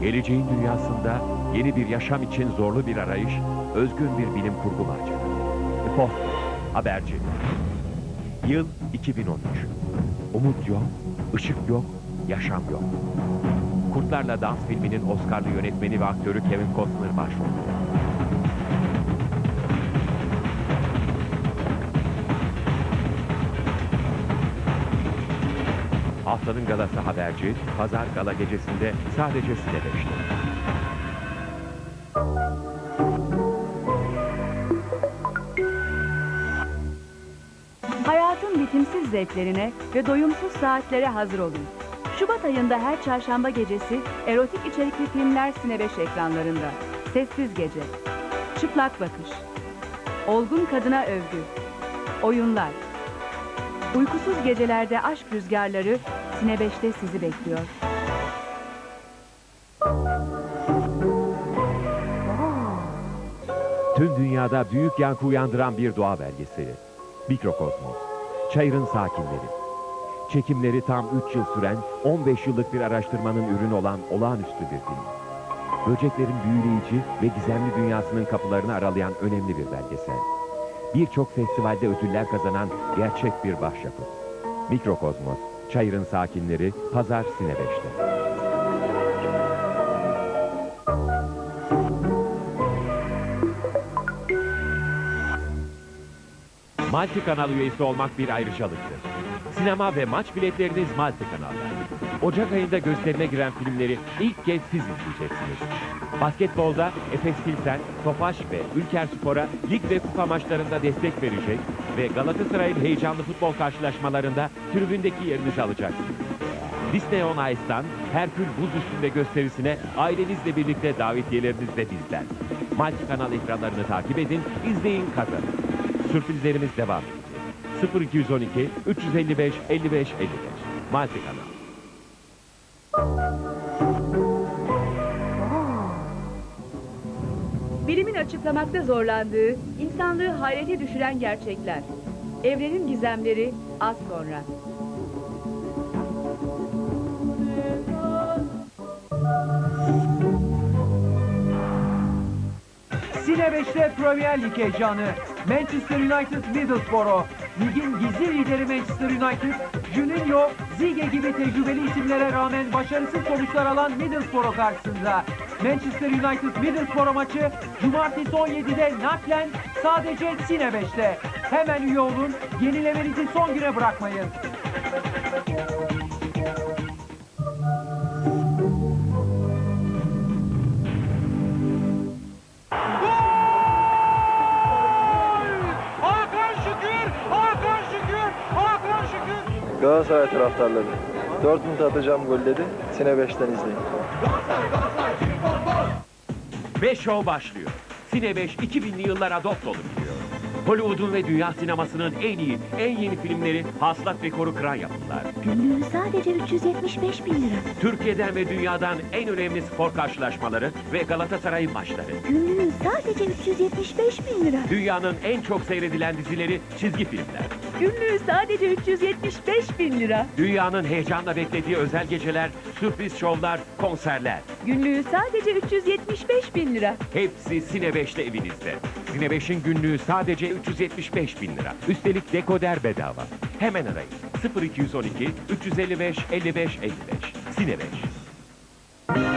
Geleceğin dünyasında yeni bir yaşam için zorlu bir arayış, özgün bir bilim kurgu macerası. Post, haberci. Yıl 2013. Umut yok, ışık yok, yaşam yok. Kurtlarla Dans filminin Oscar'lı yönetmeni ve aktörü Kevin Costner başrolde. Haftanın galası haberci, pazar gala gecesinde sadece Sine 5'te. Bitimsiz zevklerine ve doyumsuz saatlere hazır olun. Şubat ayında her çarşamba gecesi erotik içerikli filmler Sine 5 ekranlarında. Sessiz Gece, Çıplak Bakış, Olgun Kadına Övgü, Oyunlar. Uykusuz gecelerde aşk rüzgarları Sine 5'te sizi bekliyor. Tüm dünyada büyük yankı uyandıran bir doğa belgeseli. Mikrokosmos. Çayırın sakinleri. Çekimleri tam 3 yıl süren 15 yıllık bir araştırmanın ürünü olan olağanüstü bir film. Böceklerin büyüleyici ve gizemli dünyasının kapılarını aralayan önemli bir belgesel. Birçok festivalde ödüller kazanan gerçek bir başyapıt. Mikrokosmos. Çayırın sakinleri Pazar Sine 5'te. Multi kanal üyesi olmak bir ayrıcalıktır. Sinema ve maç biletleriniz Multi kanalda. Ocak ayında gösterime giren filmleri ilk kez siz izleyeceksiniz. Basketbolda Efes Pilsen, Tofaş ve Ülker Spor'a lig ve kupa maçlarında destek verecek ve Galatasaray'ın heyecanlı futbol karşılaşmalarında tribündeki yerinizi alacaksınız. Disney on Ice'dan Herkül Buz Üstünde gösterisine ailenizle birlikte davetiyeleriniz de bizden. Multi kanal ekranlarını takip edin, izleyin, kazanın. Sürprizlerimiz devam edecek. 0212 355 55 55 Multi kanal. Bilimin açıklamakta zorlandığı, insanlığı hayrete düşüren gerçekler. Evrenin gizemleri az sonra. Sine 5'te Premier Lig heyecanı. Manchester United Middlesbrough. Ligin gizli lideri Manchester United, Juninho, Zige gibi tecrübeli isimlere rağmen başarısız sonuçlar alan Middlesbrough karşısında. Manchester United Middlesbrough maçı Cumartesi 17'de naklen sadece Sine 5'te. Hemen üye olun, yenilemenizi son güne bırakmayın. Galatasaray taraftarları. Dortmund atacağım gol dedi. Sine 5'ten izleyin. Ve show başlıyor. Sine 5 2000'li yıllara dop dolu gidiyor. Hollywood'un ve dünya sinemasının en iyi, en yeni filmleri hasılat rekoru kıran yapımlar. Günlüğü sadece 375 bin lira. Türkiye'den ve dünyadan en önemli spor karşılaşmaları ve Galatasaray maçları. Günlüğü sadece 375 bin lira. Dünyanın en çok seyredilen dizileri çizgi filmler. Günlüğü sadece 375 bin lira. Dünyanın heyecanla beklediği özel geceler, sürpriz şovlar, konserler. Günlüğü sadece 375 bin lira. Hepsi Sine 5'te evinizde. Sine 5'in günlüğü sadece 375 bin lira. Üstelik dekoder bedava. Hemen arayın. 0212 355 55 55. Sine 5.